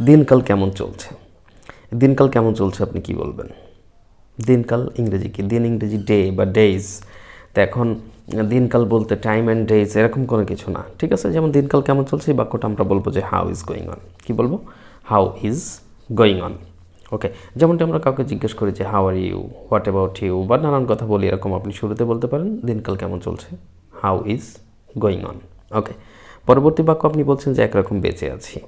দিনকাল কেমন চলছে? দিনকাল কেমন চলছে আপনি কি বলবেন? দিনকাল ইংরেজি কি? দিন ইংরেজি ডে বা ডেইজ। তো এখন দিনকাল বলতে টাইম অ্যান্ড ডেজ এরকম কোনো কিছু না, ঠিক আছে? যেমন দিনকাল কেমন চলছে, এই বাক্যটা আমরা বলব যে হাউ ইজ গোয়িং অন। কি বলব? How is going on. Okay, যেমনটা আমরা কাউকে জিজ্ঞেস করি যে how are you, what about you, বা নানান কথা বলি, এরকম আপনি শুরুতে বলতে পারেন, দিনকাল কেমন চলছে? How is going on. Okay, পরবর্তী বাক্য আপনি বলছেন যে একরকম বেঁচে আছি।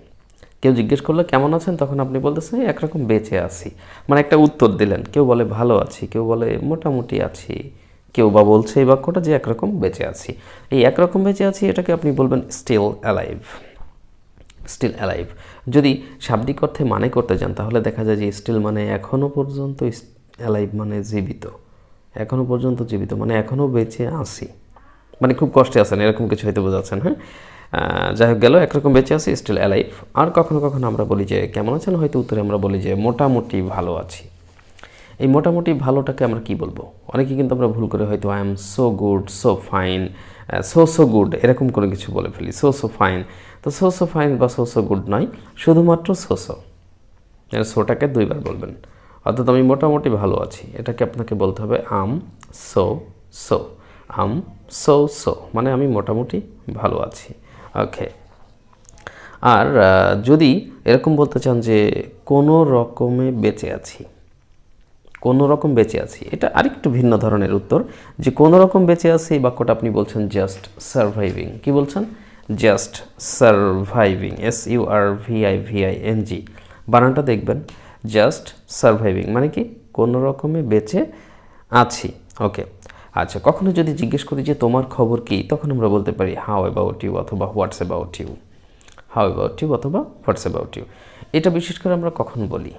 কেউ জিজ্ঞেস করল, কেমন আছেন? তখন আপনি বলতেছেন একরকম বেঁচে আছি। মানে একটা উত্তর দিলেন, কেউ বলে ভালো আছি, কেউ বলে মোটামুটি আছি। কেউ বা বলছে এই বাক্যটা যে একরকম বেঁচে আছি। এই একরকম বেঁচে আছি, এটাকে আপনি বলবেন স্টিল অ্যালাইভ স্টিল অ্যালাইভ যদি শাব্দিক অর্থে মানে করতে যান, তাহলে দেখা যায় যে স্টিল মানে এখনও পর্যন্ত অ্যালাইভ মানে জীবিত। এখনও পর্যন্ত জীবিত মানে এখনও বেঁচে আছি। মানে খুব কষ্টে আছেন, এরকম কিছু হয়তো বোঝাচ্ছেন হ্যাঁ? যাই হোক গেল, একরকম বেঁচে আছি স্টিল অ্যালাইভ আর কখনো কখনো আমরা বলি যে, কেমন আছেন? হয়তো উত্তরে আমরা বলি যে, মোটামুটি ভালো আছি। এই মোটামুটি ভালোটাকে আমরা কি বলব? অনেকে কিন্তু আমরা ভুল করে হয়তো I am so good so fine so so good এরকম কোনো কিছু বলে ফেলি। সো সো ফাইন তো সো সো ফাইন বা সো সো গুড নয়, শুধুমাত্র সো সো সোটাকে দুইবার বলবেন। অর্থাৎ আমি মোটামুটি ভালো আছি। এটাকে আপনাকে বলতে হবে I'm so so I'm so so মানে আমি মোটামুটি ভালো আছি। ওকে আর যদি এরকম বলতে চান যে কোনো রকমে বেঁচে আছি, কোনো রকম বেঁচে আছি, এটা আরেকটু ভিন্ন ধরনের উত্তর, যে কোনো রকম বেঁচে আছি, এই বাক্যটা আপনি বলছেন জাস্ট সার্ভাইভিং কি বলছেন? Just surviving S U R V I V I N G বানানটা দেখবেন জাস্ট সার্ভাইভিং মানে কি কোনো রকমে বেঁচে আছি। ওকে আচ্ছা কখনো যদি জিজ্ঞেস করি যে তোমার খবর কি, তখন আমরা বলতে পারি হাউ অ্যাবাউট ইউ অথবা what's about you how about you অথবা হোয়াটস অ্যাবাউট ইউ এটা বিশেষ করে আমরা কখন বলি?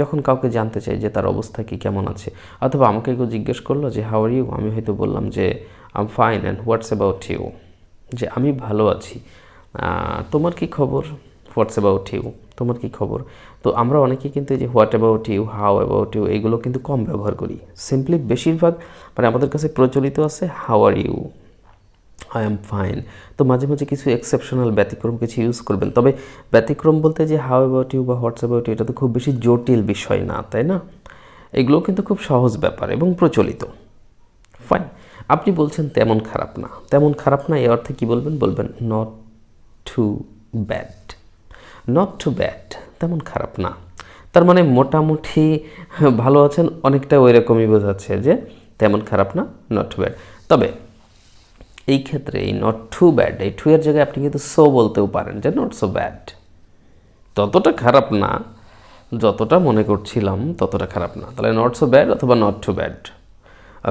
যখন কাউকে জানতে চাই যে তার অবস্থা কি, কেমন আছে, অথবা আমাকে কেউ জিজ্ঞেস করল যে হাউ আর ইউ আমি হয়তো বললাম যে I'm fine and what's about you যে, আমি ভালো আছি। তোমার কি খবর? হোয়াটস অ্যাবাউট ইউ তোমার কি খবর? তো আমরা অনেকে কিন্তু এই যে what about you how about you এইগুলো কিন্তু কম ব্যবহার করি। সিম্পলি বেশিরভাগ মানে আমাদের কাছে প্রচলিত আছে how are you I am fine তো মাঝে মাঝে কিছু এক্সেপশনাল ব্যতিক্রম কিছু ইউজ করবেন। তবে ব্যতিক্রম বলতে যে হাউ অ্যাবাউট ইউ বা হোয়াটস অ্যাবাউট ইউ এটা তো খুব বেশি জটিল বিষয় না, তাই না? এগুলো কিন্তু খুব সহজ ব্যাপার এবং প্রচলিত। ফাইন আপনি বলছেন তেমন খারাপ না। তেমন খারাপ না এই অর্থে কি বলবেন? বলবেন not too bad not too bad তেমন খারাপ না। তার মানে মোটামুটি ভালো আছেন, অনেকটা ওই রকমই বোঝাচ্ছে যে তেমন খারাপ না নট টু ব্যাড তবে এই ক্ষেত্রে এই নট টু ব্যাড এই টু এর জায়গায় আপনি কিন্তু সো বলতেও পারেন যে নট সো ব্যাড ততটা খারাপ না, যতটা মনে করছিলাম ততটা খারাপ না। তাহলে নট সো ব্যাড অথবা নট টু ব্যাড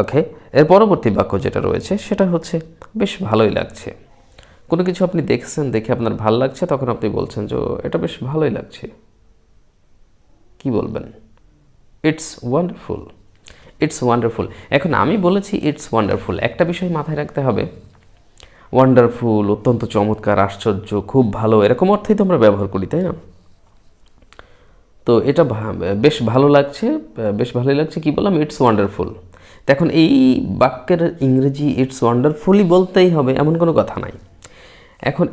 ওকে এর পরবর্তী বাক্য যেটা রয়েছে, সেটা হচ্ছে, বেশ ভালোই লাগছে। কোনো কিছু আপনি দেখছেন দেখে আপনার ভালো লাগছে? তখন আপনি বলছেন যে এটা বেশ ভালোই লাগছে। কি বলবেন? ইটস ওয়ান্ডারফুল ইটস ওয়ান্ডারফুল এখন আমি বলেছি ইটস ওয়ান্ডারফুল একটা বিষয় মাথায় রাখতে হবে। ওয়ান্ডারফুল অত্যন্ত চমৎকার, আশ্চর্য, খুব ভালো, এরকম অর্থেই তো আমরা ব্যবহার করি, তাই না? তো এটা বেশ ভালো লাগছে, বেশ ভালোই লাগছে। কি বললাম? ইটস ওয়ান্ডারফুল এখন এই বাক্যের ইংরেজি ইটস ওয়ান্ডারফুলই বলতেই হবে, এমন কোনো কথা নাই। এখন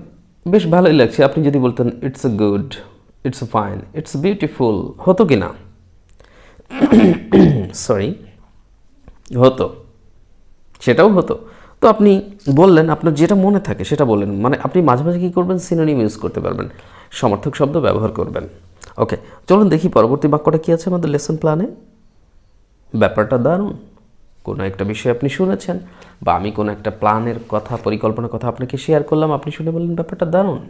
বেশ ভালোই লাগছে। আপনি যদি বলতেন it's a good it's fine it's beautiful হতো কি না? সরি হতো। সেটাও হতো। তো আপনি বললেন, আপনার যেটা মনে থাকে সেটা বললেন। মানে আপনি মাঝে মাঝে কী করবেন? সিনোনিম ইউজ করতে পারবেন। সমর্থক শব্দ ব্যবহার করবেন। ওকে চলুন দেখি পরবর্তী বাক্যটা কী আছে আমাদের লেসন প্ল্যানে ব্যাপারটা দারুণ। কোনো একটা বিষয় আপনি শুনেছেন বা আমি কোনো একটা প্ল্যানের কথা, পরিকল্পনার কথা আপনাকে শেয়ার করলাম, আপনি শুনে বললেন, ব্যাপারটা দারুণ।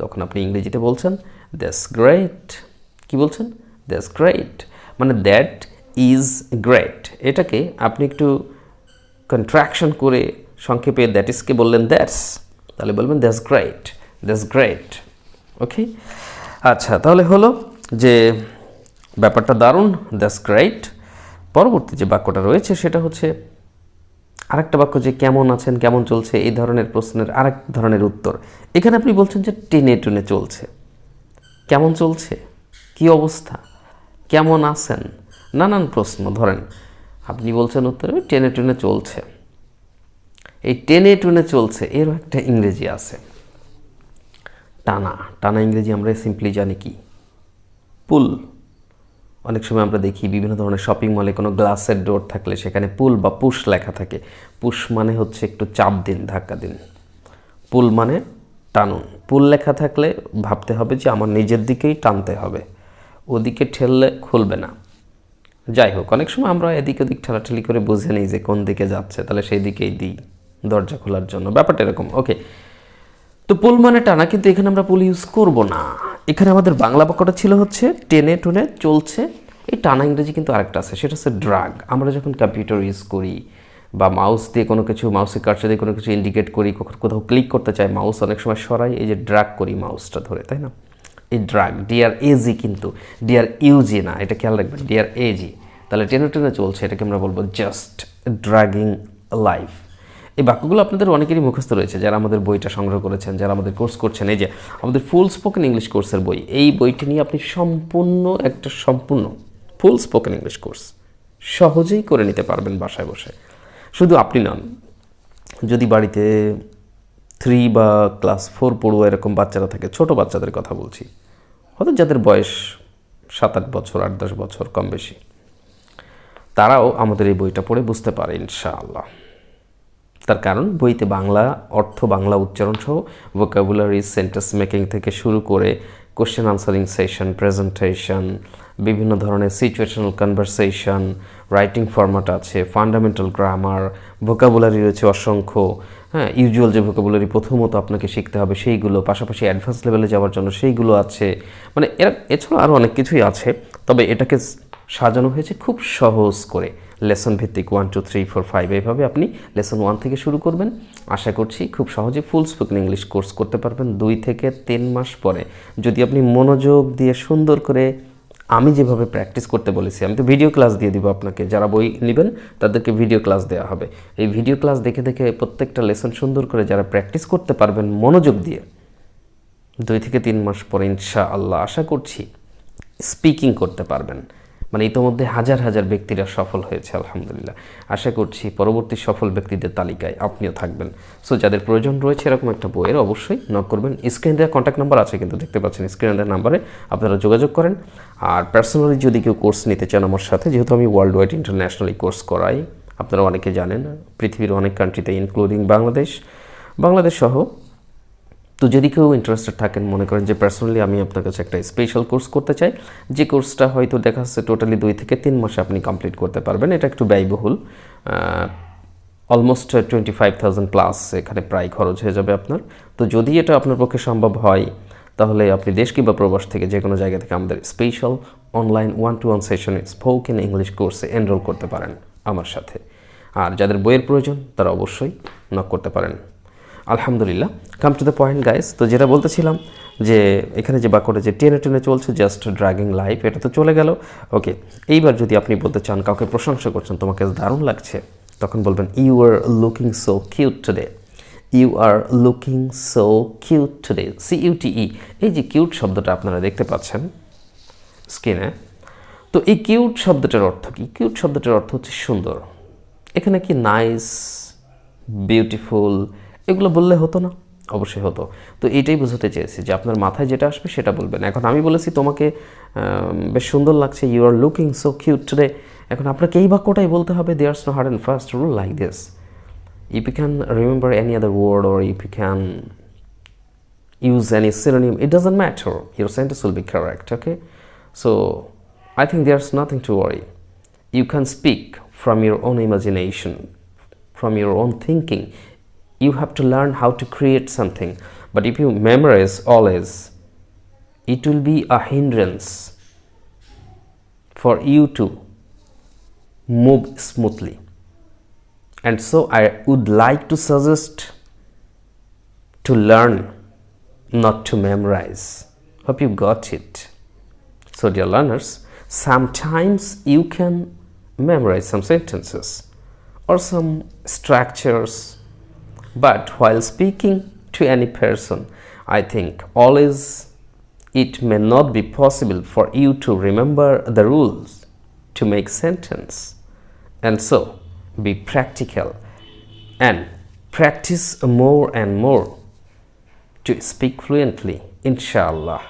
তখন আপনি ইংরেজিতে বলছেন দ্যাটস গ্রেট কি বলছেন? দ্যাটস গ্রেট মানে দ্যাট ইজ গ্রেট এটাকে আপনি একটু কন্ট্রাকশন করে সংক্ষেপে দ্যাট ইজকে বললেন দ্যাটস তাহলে বলবেন that's great that's great okay আচ্ছা তাহলে হলো যে ব্যাপারটা দারুণ দ্যাটস গ্রেট পরবর্তী যে বাক্যটা রয়েছে সেটা হচ্ছে, আরেকটা বাক্য যে কেমন আছেন, কেমন চলছে, এই ধরনের প্রশ্নের আরেক ধরনের উত্তর। এখানে আপনি বলছেন যে টেনে টুনে চলছে। কেমন চলছে? কি অবস্থা? কেমন আছেন? নানান প্রশ্ন। ধরেন, আপনি বলছেন উত্তরে টেনে টুনে চলছে। এই টেনে টুনে চলছে, এরও একটা ইংরেজি আছে। টানা। টানা ইংরেজি আমরা সিম্পলি জানি কি? পুল। অনেক সময় আমরা দেখি বিভিন্ন ধরনের শপিং মলে কোনো গ্লাসের ডোর থাকলে সেখানে পুল বা পুশ লেখা থাকে। পুশ মানে হচ্ছে একটু চাপ দিন, ধাক্কা দিন। পুল মানে টানুন। পুল লেখা থাকলে ভাবতে হবে যে আমার নিজের দিকেই টানতে হবে। ওদিকে ঠেললে খুলবে না। যাই হোক, অনেক সময় আমরা এদিক ওদিক ঠেলাঠেলি করে বুঝে নিই যে কোন দিকে যাচ্ছে, তাহলে সেই দিকেই দিই দরজা খোলার জন্য। ব্যাপারটা এরকম। ওকে তো পুল মানে টানা, কিন্তু এখানে আমরা পুল ইউজ করব না। এখানে আমাদের বাংলা বাক্যটা ছিল হচ্ছে, টেনে টুনে চলছে। এই টানা ইংরেজি কিন্তু আরেকটা আছে, সেটা হচ্ছে ড্রাগ আমরা যখন কম্পিউটার ইউজ করি, বা মাউস দিয়ে কোনো কিছু মাউসের কার্সে দিয়ে কোনো কিছু ইন্ডিকেট করি কোথাও ক্লিক করতে চাই মাউস অনেক সময় সরাই, এই যে ড্রাগ করি মাউসটা ধরে, তাই না? এই drug D R A G কিন্তু ডিআর ইউজি না, এটা খেয়াল রাখবেন ডিআর এজি তাহলে টেনে টেনে চলছে, এটাকে আমরা বলব জাস্ট ড্রাগিং লাইফ এই বাক্যগুলো আপনাদের অনেকেরই মুখস্থ রয়েছে, যারা আমাদের বইটা সংগ্রহ করেছেন, যারা আমাদের কোর্স করছেন। এই যে, আমাদের ফুল স্পোকেন ইংলিশ কোর্সের বই, এই বইটি নিয়ে আপনি সম্পূর্ণ একটা সম্পূর্ণ ফুল স্পোকেন ইংলিশ কোর্স সহজেই করে নিতে পারবেন বাসায় বসে। শুধু আপনি নন, যদি বাড়িতে থ্রি বা ক্লাস ফোর পড়ুয়া এরকম বাচ্চারা থাকে, ছোট বাচ্চাদের কথা বলছি, হয়তো যাদের বয়স সাত আট বছর, আট দশ বছর কম বেশি, তারাও আমাদের এই বইটা পড়ে বুঝতে পারে, ইনশাআল্লাহ। তার কারণ বইতে বাংলা, অর্থ, বাংলা উচ্চারণ সহ ভোকাবুলারি সেন্টেন্স মেকিং থেকে শুরু করে কোশ্চেন আনসারিং সেশন প্রেজেন্টেশন বিভিন্ন ধরনের সিচুয়েশনাল কনভারসেশন রাইটিং ফরম্যাট আছে ফান্ডামেন্টাল গ্রামার ভোকাবুলারি রয়েছে অসংখ্য হ্যাঁ ইউজুয়াল যে ভোকাবুলারি প্রথমত আপনাকে শিখতে হবে সেইগুলো, পাশাপাশি অ্যাডভান্স লেভেলে যাওয়ার জন্য সেইগুলো আছে মানে এরা, এছাড়াও আরও অনেক কিছুই আছে, তবে এটাকে সাজানো হয়েছে খুব সহজ করে। লেসন ভিত্তিক one two three four five এইভাবে আপনি লেসন ওয়ান থেকে শুরু করবেন। আশা করছি খুব সহজে ফুল স্পোকেন ইংলিশ কোর্স করতে পারবেন দুই থেকে তিন মাস পরে। যদি আপনি মনোযোগ দিয়ে সুন্দর করে আমি যেভাবে প্র্যাকটিস করতে বলেছি, আমি তো ভিডিও ক্লাস দিয়ে দিব আপনাকে। যারা বই নেবেন, তাদেরকে ভিডিও ক্লাস দেওয়া হবে। এই ভিডিও ক্লাস দেখে দেখে প্রত্যেকটা লেসন সুন্দর করে যারা প্র্যাকটিস করতে পারবেন মনোযোগ দিয়ে, দুই থেকে তিন মাস পরে ইনশা আল্লাহ আশা করছি স্পিকিং করতে পারবেন। মানে ইতোমধ্যে হাজার হাজার ব্যক্তিরা সফল হয়েছে, আলহামদুলিল্লাহ। আশা করছি পরবর্তী সফল ব্যক্তিদের তালিকায় আপনিও থাকবেন। সো যাদের প্রয়োজন রয়েছে এরকম একটা বইয়ের, অবশ্যই নক করবেন। স্ক্রিন দেওয়া কন্ট্যাক্ট নাম্বার আছে কিন্তু দেখতে পাচ্ছেন স্ক্রিন দেওয়ার নাম্বারে আপনারা যোগাযোগ করেন। আর পার্সোনালি যদি কেউ কোর্স নিতে চান আমার সাথে, যেহেতু আমি ওয়ার্ল্ড ওয়াইড ইন্টারন্যাশনালি কোর্স করাই, আপনারা অনেকে জানেন, পৃথিবীর অনেক কান্ট্রিতে ইনক্লুডিং বাংলাদেশ বাংলাদেশ সহ তো যদি কেউ ইন্টারেস্টেড থাকেন, মনে করেন যে পার্সোনালি আমি আপনার কাছে একটা স্পেশাল কোর্স করতে চাই, যে কোর্সটা হয়তো দেখা যাচ্ছে টোটালি দুই থেকে তিন মাসে আপনি কমপ্লিট করতে পারবেন, এটা একটু ব্যয়বহুল। Almost twenty five thousand plus এখানে প্রায় খরচ হয়ে যাবে আপনার। তো যদি এটা আপনার পক্ষে সম্ভব হয়, তাহলে আপনি দেশ কিংবা প্রবাস থেকে যে কোনো জায়গা থেকে আমাদের special online one to one সেশনে স্পোকেন ইংলিশ কোর্সে এনরোল করতে পারেন আমার সাথে। আর যাদের বইয়ের প্রয়োজন, তারা অবশ্যই নক করতে পারেন। আলহামদুলিল্লাহ। Come to the point guys তো যেটা বলতেছিলাম যে এখানে যে বাক্যটা যে টেনে টেনে চলছে জাস্ট ড্রাগিং লাইফ এটা তো চলে গেল। ওকে এইবার যদি আপনি বলতে চান, কাউকে প্রশংসা করছেন, তোমাকে দারুণ লাগছে, তখন বলবেন you are looking so cute today you are looking so cute today C U T E এই যে কিউট শব্দটা আপনারা দেখতে পাচ্ছেন স্ক্রিনে। তো এই কিউট শব্দটার অর্থ কি? কিউট শব্দটার অর্থ হচ্ছে সুন্দর। এখানে কি নাইস বিউটিফুল এগুলো বললে হতো না। অবশ্যই হতো। তো এইটাই বোঝাতে চেয়েছি যে আপনার মাথায় যেটা আসবে সেটা বলবেন। এখন আমি বলেছি তোমাকে বেশ সুন্দর লাগছে you are looking so cute today এখন আপনাকে এই বাক্যটাই বলতে হবে there's no hard and fast rule like this if you can remember any other word or if you can use any synonym, it doesn't matter. Your sentence will be correct, okay? So, i think there's nothing to worry. You can speak from your own imagination, from your own thinking. You have to learn how to create something. But if you memorize always it will be a hindrance for you to move smoothly. And so i would like to suggest to learn not to memorize. Hope you got it. So dear learners sometimes you can memorize some sentences or some structures but while speaking to any person, I think always it may not be possible for you to remember the rules to make sentence. And so be practical and practice more and more to speak fluently ইনশাআল্লাহ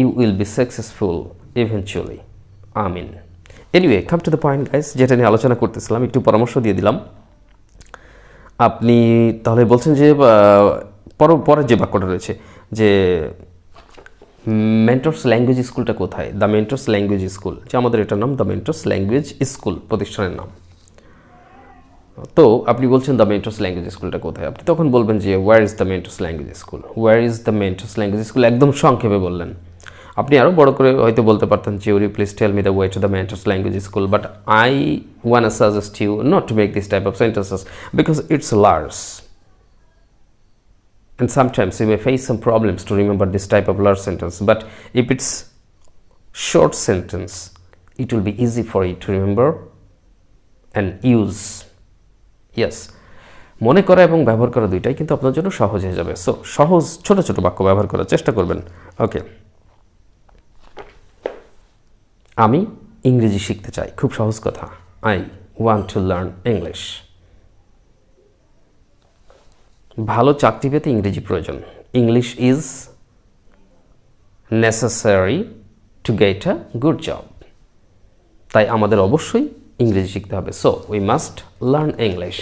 you will be successful eventually Amin anyway come to the point guys যেটা নিয়ে আলোচনা করতেছিলাম একটু পরামর্শ দিয়ে দিলাম আপনি তাহলে বলছেন যে পর পরের যে বাক্যটা রয়েছে, যে মেন্টরস ল্যাঙ্গুয়েজ স্কুলটা কোথায়? দ্য মেন্টরস ল্যাঙ্গুয়েজ স্কুল যে আমাদের এটার নাম দ্য মেন্টরস ল্যাঙ্গুয়েজ স্কুল প্রতিষ্ঠানের নাম। তো আপনি বলছেন দ্য মেন্টরস ল্যাঙ্গুয়েজ স্কুলটা কোথায়? আপনি তখন বলবেন যে where is the Mentors language school where is the Mentors language school একদম সংক্ষেপে বললেন। আপনি আরও বড় করে হয়তো বলতে পারতেন যে উরি please tell me the way to the Mentors language school but I want suggest you not to make this type of sentences because it's large and sometimes you may face some problems to remember this type of large sentence, but if it's short sentence, it will be easy for you to remember and use. Yes. মনে করা এবং ব্যবহার করা দুইটাই কিন্তু আপনার জন্য সহজ হয়ে যাবে। সো সহজ, ছোট ছোট বাক্য ব্যবহার করার চেষ্টা করবেন। ওকে আমি ইংরেজি শিখতে চাই। খুব সহজ কথা। I want to learn English ভালো চাকরি পেতে ইংরেজি প্রয়োজন। English is necessary to get a good job তাই আমাদের অবশ্যই ইংরেজি শিখতে হবে। So we must learn English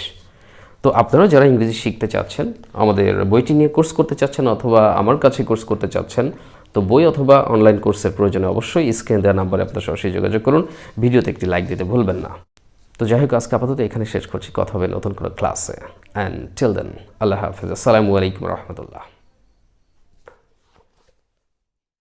তো আপনারা যারা ইংরেজি শিখতে চাচ্ছেন, আমাদের বইটি নিয়ে কোর্স করতে চাচ্ছেন অথবা আমার কাছে কোর্স করতে চাচ্ছেন তো বই অথবা অনলাইন কোর্সের প্রয়োজনে অবশ্যই স্ক্রিন দেওয়া নাম্বারে আপনার সরাসরি যোগাযোগ করুন। ভিডিওতে একটি লাইক দিতে ভুলবেন না। তো যাই হোক, আজকে আপাতত এখানে শেষ করছি। কথা হবে নতুন কোনো ক্লাসে অ্যান্ড টিল দেন আল্লাহ হাফিজ। আসসালামু আলাইকুম রহমতুল্লাহ।